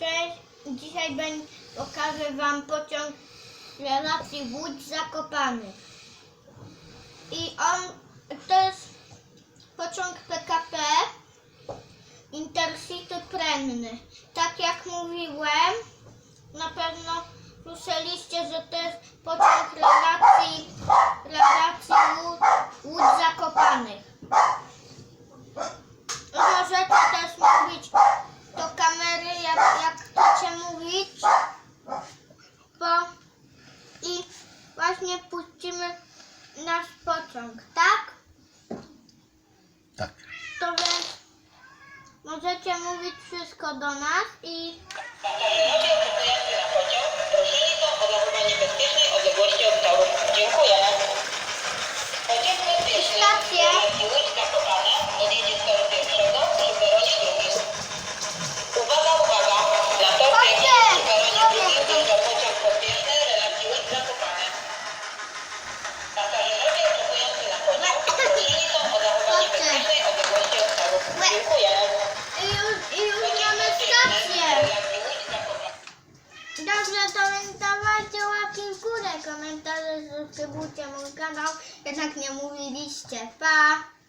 Cześć, dzisiaj będę, pokażę Wam pociąg relacji Łódź Zakopany. I on, to jest pociąg PKP Intercity Prenny. Tak jak mówiłem, na pewno słyszeliście, że to jest pociąg relacji Łódź, Łódź Zakopanych. Możecie też mówić do kamery, jak, jak chcecie mówić. Bo i właśnie puścimy nasz pociąg, tak? Tak. To więc możecie mówić wszystko do nas i Pasażerowie oczekujący na pociąg prosili o zachowanie bezpiecznej odległości od torów. Dziękuję. Dobrze, to dawajcie łapki w górę, komentarze, subskrybujcie mój kanał, jednak nie mówiliście. Pa!